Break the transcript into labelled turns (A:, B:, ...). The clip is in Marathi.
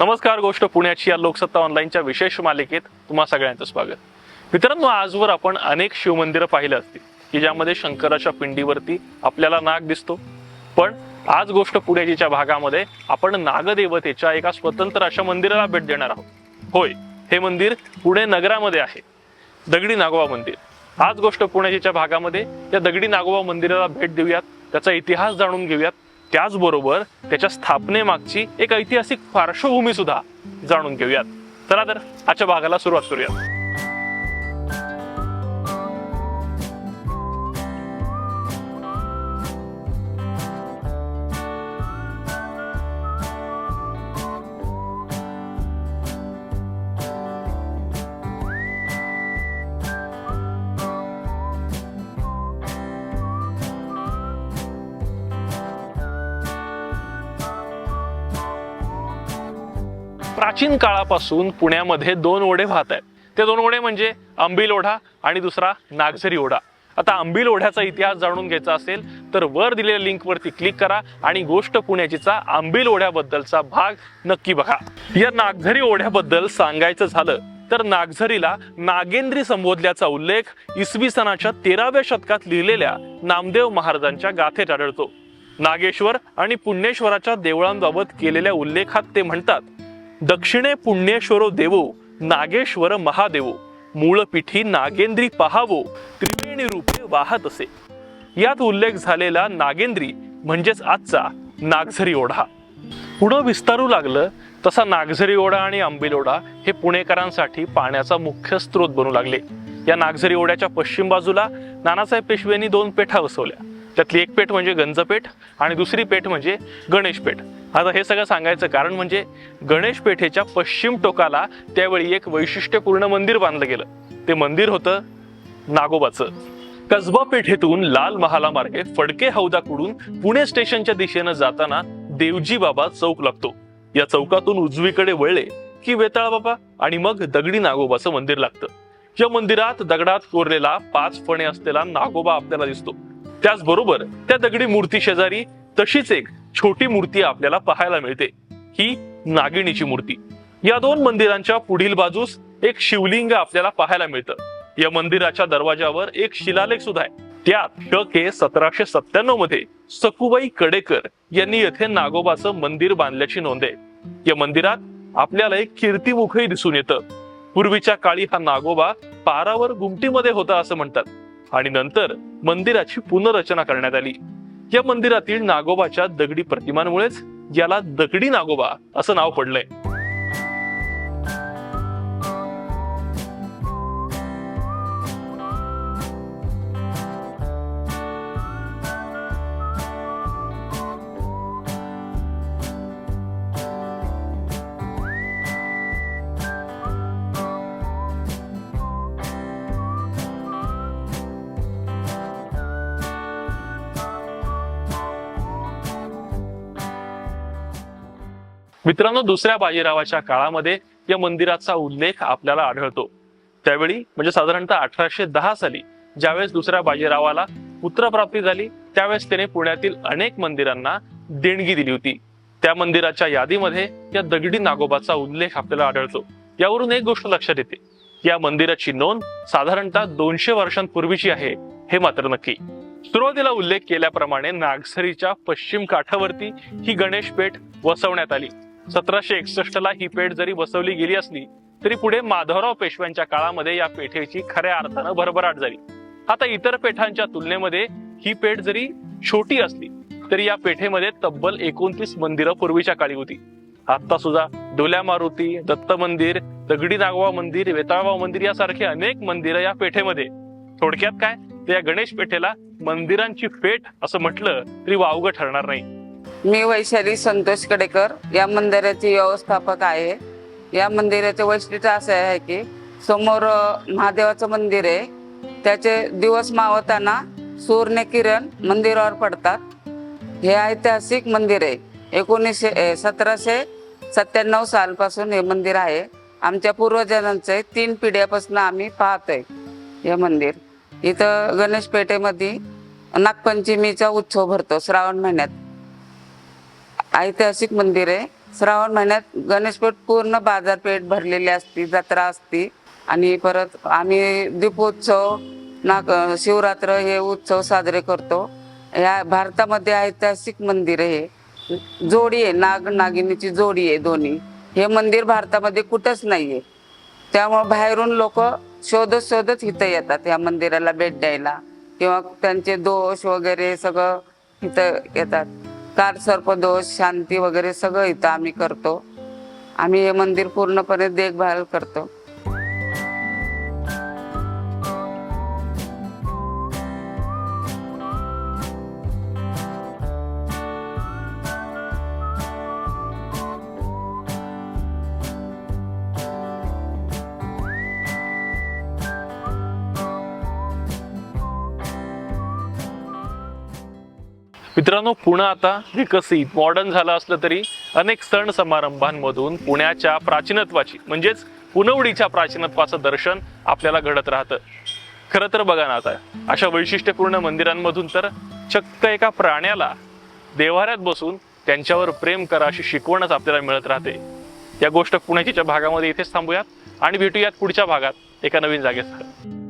A: नमस्कार गोष्ट पुण्याची या लोकसत्ता ऑनलाईनच्या विशेष मालिकेत तुम्हा सगळ्यांचं स्वागत. मित्रांनो आजवर आपण अनेक शिवमंदिरं पाहिलं असतील की ज्यामध्ये शंकराच्या पिंडीवरती आपल्याला नाग दिसतो. पण आज गोष्ट पुण्याच्या भागामध्ये आपण नागदेवतेच्या एका स्वतंत्र अशा मंदिराला भेट देणार आहोत. होय हे मंदिर पुणे नगरामध्ये आहे दगडी नागोबा मंदिर. आज गोष्ट पुण्याजीच्या भागामध्ये या दगडी नागोबा मंदिराला भेट देऊयात त्याचा इतिहास जाणून घेऊयात. त्याचबरोबर त्याच्या स्थापनेमागची एक ऐतिहासिक पार्श्वभूमी सुद्धा जाणून घेऊयात. चला तर आजच्या भागाला सुरुवात करूयात. प्राचीन काळापासून पुण्यामध्ये दोन ओढे वाहत आहेत. ते दोन ओढे म्हणजे आंबील ओढा आणि दुसरा नागझरी ओढा. आता आंबील ओढ्याचा इतिहास जाणून घ्यायचा असेल तर वर दिलेल्या लिंकवरती क्लिक करा आणि गोष्ट पुण्याचीचा आंबील ओढ्याबद्दलचा भाग नक्की बघा. या नागझरी ओढ्याबद्दल सांगायचं झालं तर नागझरीला नागेंद्री संबोधल्याचा उल्लेख इसवी सनाच्या तेराव्या शतकात लिहिलेल्या नामदेव महाराजांच्या गाथेत आढळतो. नागेश्वर आणि पुण्येश्वराच्या देवळांबाबत केलेल्या उल्लेखात ते म्हणतात दक्षिणे पुण्येश्वरो देवो नागेश्वर महादेवो मूळपीठी नागेंद्री पहावो त्रिवेणी रूपे वाहत असे. यात उल्लेख झालेला नागेंद्री म्हणजेच आजचा नागझरी ओढा पुढं विस्तारू लागलं तसा नागझरी ओढा आणि आंबील ओढा हे पुणेकरांसाठी पाण्याचा मुख्य स्रोत बनू लागले. या नागझरी ओढ्याच्या पश्चिम बाजूला नानासाहेब पेशव्यांनी दोन पेठा बसवल्या. त्यातली एक पेठ म्हणजे गंजपेठ आणि दुसरी पेठ म्हणजे गणेश पेठ आता हे सगळं सांगायचं कारण म्हणजे गणेश पेठेच्या पश्चिम टोकाला त्यावेळी एक वैशिष्ट्यपूर्ण मंदिर बांधलं गेलं. ते मंदिर होतं नागोबाचं. कसबा पेठेतून लाल महालामार्गे फडके हौदाकडून पुणे स्टेशनच्या दिशेनं जाताना देवजी बाबा चौक लागतो. या चौकातून उजवीकडे वळले की वेताळ बाबा आणि मग दगडी नागोबाचं मंदिर लागतं. या मंदिरात दगडात कोरलेला पाच फणे असलेला नागोबा आपल्याला दिसतो. त्याचबरोबर त्या दगडी मूर्ती शेजारी तशीच एक छोटी मूर्ती आपल्याला पाहायला मिळते. ही नागिणीची मूर्ती. या दोन मंदिरांच्या पुढील बाजूस एक शिवलिंग आपल्याला पाहायला मिळतं. या मंदिराच्या दरवाजावर एक शिलालेख सुद्धा आहे. त्यात श के सतराशे सत्त्याण्णवमध्ये सकुबाई कडेकर यांनी येथे नागोबाचं मंदिर बांधल्याची नोंद आहे. या मंदिरात आपल्याला एक कीर्तिमुखही दिसून येतं. पूर्वीच्या काळी हा नागोबा पारावर गुमटीमध्ये होता असं म्हणतात. आणि नंतर मंदिराची पुनर्रचना करण्यात आली. या मंदिरातील नागोबाच्या दगडी प्रतिमांमुळेच याला दगडी नागोबा असं नाव पडलंय. मित्रांनो दुसऱ्या बाजीरावाच्या काळामध्ये या मंदिराचा उल्लेख आपल्याला आढळतो. त्यावेळी म्हणजे साधारणतः अठराशे दहा साली ज्यावेळेस दुसऱ्या बाजीरावाला पुत्रप्राप्ती झाली त्यावेळेस त्याने पुण्यातील अनेक मंदिरांना देणगी दिली होती. त्या मंदिराच्या यादीमध्ये या दगडी नागोबाचा उल्लेख आपल्याला आढळतो. यावरून एक गोष्ट लक्षात येते. या मंदिराची नोंद साधारणतः दोनशे वर्षांपूर्वीची आहे हे मात्र नक्की. सुरुवातीला उल्लेख केल्याप्रमाणे नागसरीच्या पश्चिम काठावरती ही गणेश पेठ वसवण्यात आली. सतराशे एकसष्ट ला ही पेठ जरी बसवली गेली असली तरी पुढे माधवराव पेशव्यांच्या काळामध्ये या पेठेची खऱ्या अर्थानं भरभराट झाली. आता इतर पेठांच्या तुलनेमध्ये ही पेठ जरी छोटी असली तरी या पेठेमध्ये तब्बल एकोणतीस मंदिरं पूर्वीच्या काळी होती. आता सुद्धा डोल्या मारुती दत्त मंदिर दगडी नागवा मंदिर वेताळबा मंदिर यासारखे अनेक मंदिरं या पेठेमध्ये. थोडक्यात काय? तर या गणेश पेठेला मंदिरांची पेठ असं म्हटलं तरी वावगं ठरणार नाही.
B: मी वैशाली संतोष कडेकर. या मंदिराची व्यवस्थापक आहे. या मंदिराचे वैशिष्ट्य असे आहे की समोर महादेवाचं मंदिर आहे. त्याचे दिवस मावताना सूर्य किरण मंदिरावर पडतात. हे ऐतिहासिक मंदिर आहे. एकोणीसशे ए, सतराशे सत्त्याण्णव सालपासून हे मंदिर आहे. आमच्या पूर्वजांचे तीन पिढ्यापासून आम्ही पाहतोय हे मंदिर. इथं गणेश पेठेमध्ये नागपंचमीचा उत्सव भरतो श्रावण महिन्यात. ऐतिहासिक मंदिर आहे. श्रावण महिन्यात गणेशपेठ पूर्ण बाजारपेठ भरलेली असती जत्रा असती. आणि परत आम्ही दीपोत्सव नाग शिवरात्र हे उत्सव साजरे करतो. या भारतामध्ये ऐतिहासिक मंदिर आहे हे. जोडी आहे नाग नागिनीची जोडी आहे दोन्ही. हे मंदिर भारतामध्ये कुठंच नाही आहे त्यामुळं बाहेरून लोक शोधत शोधत इथं येतात या मंदिराला भेट द्यायला. किंवा त्यांचे दोष वगैरे सगळं इथं येतात. कार सर्पदोष शांती वगैरे सगळं इथं आम्ही करतो. आम्ही हे मंदिर पूर्णपणे देखभाल करतो.
A: मित्रांनो पुणे आता विकसित मॉडर्न झालं असलं तरी अनेक सण समारंभांमधून पुण्याच्या प्राचीनत्वाची म्हणजेच पुनवडीच्या प्राचीनत्वाचं दर्शन आपल्याला घडत राहतं. खरं तर बघा ना आता अशा वैशिष्ट्यपूर्ण मंदिरांमधून तर चक्क एका प्राण्याला देवाऱ्यात बसून त्यांच्यावर प्रेम करा अशी शिकवणच आपल्याला मिळत राहते. या गोष्ट पुण्याच्या भागामध्ये इथेच थांबूयात आणि भेटूयात पुढच्या भागात एका नवीन जागेसह.